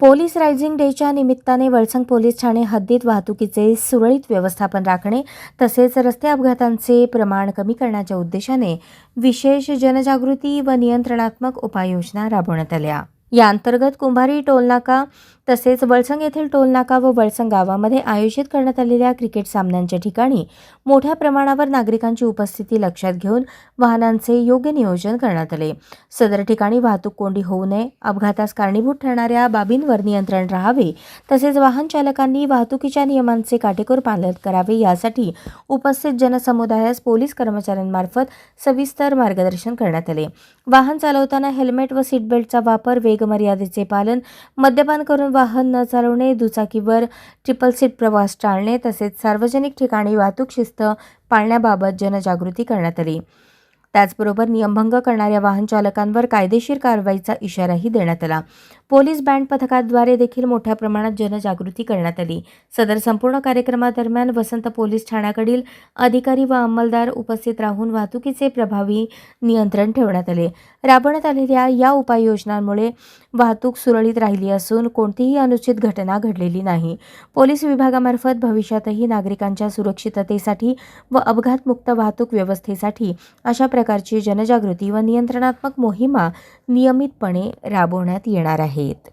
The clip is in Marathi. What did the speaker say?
पोलीस रायझिंग डेच्या निमित्ताने वळसंग पोलीस ठाणे हद्दीत वाहतुकीचे सुरळीत व्यवस्थापन राखणे तसेच रस्ते अपघातांचे प्रमाण कमी करण्याच्या उद्देशाने विशेष जनजागृती व नियंत्रणात्मक उपाययोजना राबवण्यात आल्या. या अंतर्गत कुंभारी टोलनाका तसेच वळसंग येथील टोलनाका व वळसंग गावामध्ये आयोजित करण्यात आलेल्या क्रिकेट सामन्यांच्या ठिकाणी मोठ्या प्रमाणावर नागरिकांची उपस्थिती लक्षात घेऊन वाहनांचे योग्य नियोजन करण्यात आले. सदर ठिकाणी वाहतूक कोंडी होऊ नये अपघातास कारणीभूत ठरणाऱ्या बाबींवर नियंत्रण राहावे तसेच वाहन चालकांनी वाहतुकीच्या नियमांचे काटेकोर पालन करावे यासाठी उपस्थित जनसमुदायास पोलीस कर्मचाऱ्यांमार्फत सविस्तर मार्गदर्शन करण्यात आले. वाहन चालवताना हेल्मेट व सीट बेल्टचा वेग मर्यादेचे पालन मद्यपान करून वाहन न चालवणे दुचाकीवर ट्रिपल सीट प्रवास टाळणे तसेच सार्वजनिक ठिकाणी वाहतूक शिस्त पाळण्याबाबत जनजागृती करण्यात आली. त्याचबरोबर नियमभंग करणाऱ्या वाहन चालकांवर कायदेशीर कारवाईचा इशाराही देण्यात आला. पोलीस बँड पथकाद्वारे देखील मोठ्या प्रमाणात जनजागृती करण्यात आली. सदर संपूर्ण कार्यक्रमादरम्यान वसंत पोलीस ठाण्याकडील अधिकारी व अंमलदार उपस्थित राहून वाहतुकीचे प्रभावी नियंत्रण ठेवण्यात आले. राबवण्यात आलेल्या या उपाययोजनांमुळे वाहतूक सुरळीत राहिली असून कोणतीही अनुचित घटना घडलेली नाही. पोलीस विभागामार्फत भविष्यातही नागरिकांच्या सुरक्षिततेसाठी व अपघातमुक्त वाहतूक व्यवस्थेसाठी अशा प्रकारची जनजागृती व नियंत्रणात्मक मोहिमा नियमितपणे राबवण्यात येणार आहेत.